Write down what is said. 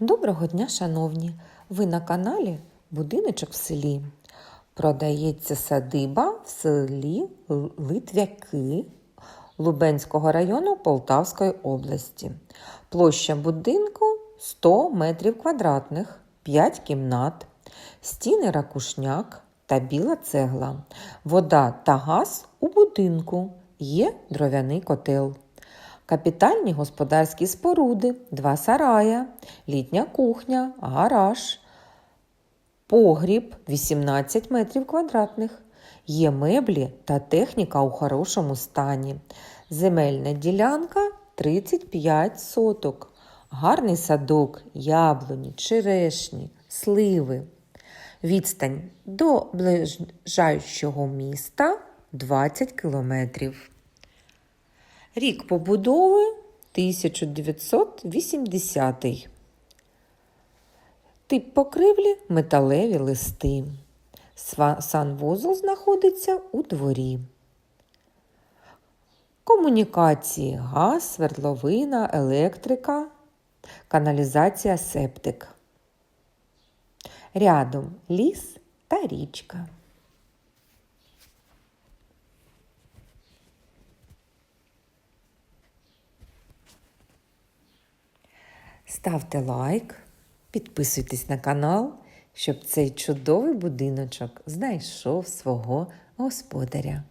Доброго дня, шановні! Ви на каналі Будиночок в селі. Продається садиба в селі Литвяки Лубенського району Полтавської області. Площа будинку 100 метрів квадратних, 5 кімнат, стіни ракушняк та біла цегла, вода та газ у будинку, є дров'яний котел. Капітальні господарські споруди, два сарая, літня кухня, гараж, погріб 18 метрів квадратних. Є меблі та техніка у хорошому стані. Земельна ділянка 35 соток. Гарний садок, яблуні, черешні, сливи. Відстань до ближайшого міста 20 кілометрів. Рік побудови 1980. Тип покривлі металеві листи. Санвузол знаходиться у дворі. Комунікації газ, свердловина, електрика, каналізація септик. Рядом ліс та річка. Ставте лайк, підписуйтесь на канал, щоб цей чудовий будиночок знайшов свого господаря.